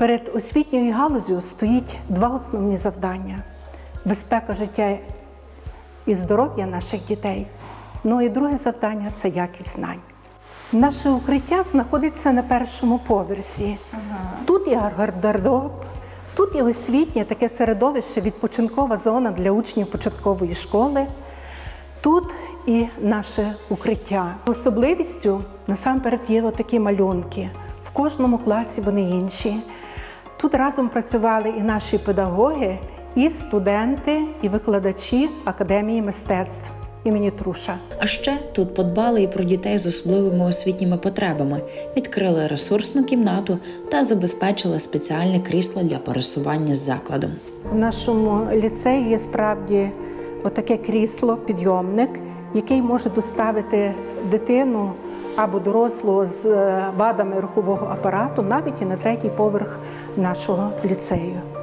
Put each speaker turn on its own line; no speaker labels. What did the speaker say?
Перед освітньою галузю стоїть два основні завдання: безпека життя і здоров'я наших дітей. Ну і друге завдання це якість знань. Наше укриття знаходиться на першому поверсі. Тут є гардероб, тут є освітнє таке середовище, відпочинкова зона для учнів початкової школи. Тут і наше укриття. Особливістю насамперед є отакі малюнки. В кожному класі вони інші. Тут разом працювали і наші педагоги, і студенти, і викладачі Академії мистецтв імені Труша.
А ще тут подбали і про дітей з особливими освітніми потребами, відкрили ресурсну кімнату та забезпечили спеціальне крісло для пересування з закладом.
В нашому ліцеї є справді отаке крісло, підйомник, який може доставити дитину або дорослого з е, вадами рухового апарату навіть і на третій поверх нашого ліцею.